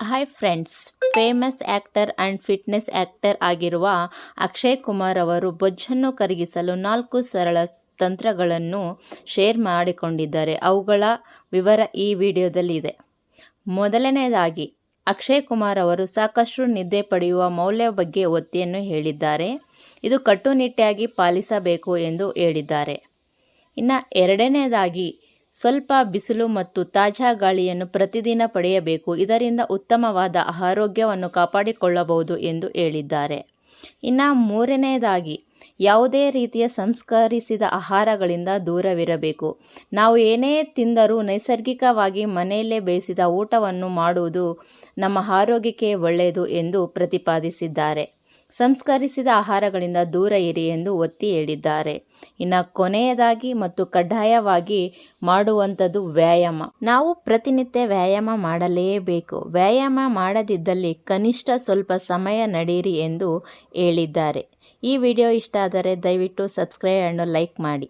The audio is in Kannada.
Hi friends famous actor and fitness actor ಆಗಿರುವ ಅಕ್ಷಯ್ ಕುಮಾರ್ ಅವರು ಬೊಜ್ಜನ್ನು ಕರಗಿಸಲು ನಾಲ್ಕು ಸರಳ ತಂತ್ರಗಳನ್ನು ಶೇರ್ ಮಾಡಿಕೊಂಡಿದ್ದಾರೆ. ಅವುಗಳ ವಿವರ ಈ ವಿಡಿಯೋದಲ್ಲಿದೆ ಮೊದಲನೆಯದಾಗಿ ಅಕ್ಷಯ್ ಕುಮಾರ್ ಅವರು ಸಾಕಷ್ಟು ನಿದ್ದೆ ಪಡೆಯುವ ಮೌಲ್ಯ ಬಗ್ಗೆ ಒತ್ತಿಯನ್ನು ಹೇಳಿದ್ದಾರೆ. ಇದು ಕಟ್ಟುನಿಟ್ಟಾಗಿ ಪಾಲಿಸಬೇಕು ಎಂದು ಹೇಳಿದ್ದಾರೆ. ಇನ್ನು ಎರಡನೇದಾಗಿ ಸ್ವಲ್ಪ ಬಿಸಿಲು ಮತ್ತು ತಾಜಾ ಗಾಳಿಯನ್ನು ಪ್ರತಿದಿನ ಪಡೆಯಬೇಕು. ಇದರಿಂದ ಉತ್ತಮವಾದ ಆರೋಗ್ಯವನ್ನು ಕಾಪಾಡಿಕೊಳ್ಳಬಹುದು ಎಂದು ಹೇಳಿದ್ದಾರೆ. ಇನ್ನು ಮೂರನೆಯದಾಗಿ, ಯಾವುದೇ ರೀತಿಯ ಸಂಸ್ಕರಿಸಿದ ಆಹಾರಗಳಿಂದ ದೂರವಿರಬೇಕು. ನಾವು ಏನೇ ತಿಂದರೂ ನೈಸರ್ಗಿಕವಾಗಿ ಮನೆಯಲ್ಲೇ ಬೇಯಿಸಿದ ಊಟವನ್ನು ಮಾಡುವುದು ನಮ್ಮ ಆರೋಗ್ಯಕ್ಕೆ ಒಳ್ಳೆಯದು ಎಂದು ಪ್ರತಿಪಾದಿಸಿದ್ದಾರೆ. ಸಂಸ್ಕರಿಸಿದ ಆಹಾರಗಳಿಂದ ದೂರ ಇರಿ ಎಂದು ಒತ್ತಿ ಹೇಳಿದ್ದಾರೆ. ಇನ್ನು ಕೊನೆಯದಾಗಿ ಮತ್ತು ಕಡ್ಡಾಯವಾಗಿ ಮಾಡುವಂಥದ್ದು ವ್ಯಾಯಾಮ. ನಾವು ಪ್ರತಿನಿತ್ಯ ವ್ಯಾಯಾಮ ಮಾಡಲೇಬೇಕು. ವ್ಯಾಯಾಮ ಮಾಡದಿದ್ದಲ್ಲಿ ಕನಿಷ್ಠ ಸ್ವಲ್ಪ ಸಮಯ ನಡೆಯಿರಿ ಎಂದು ಹೇಳಿದ್ದಾರೆ. ಈ ವಿಡಿಯೋ ಇಷ್ಟ ಆದರೆ ದಯವಿಟ್ಟು ಸಬ್ಸ್ಕ್ರೈಬ್ ಅನ್ನು ಲೈಕ್ ಮಾಡಿ.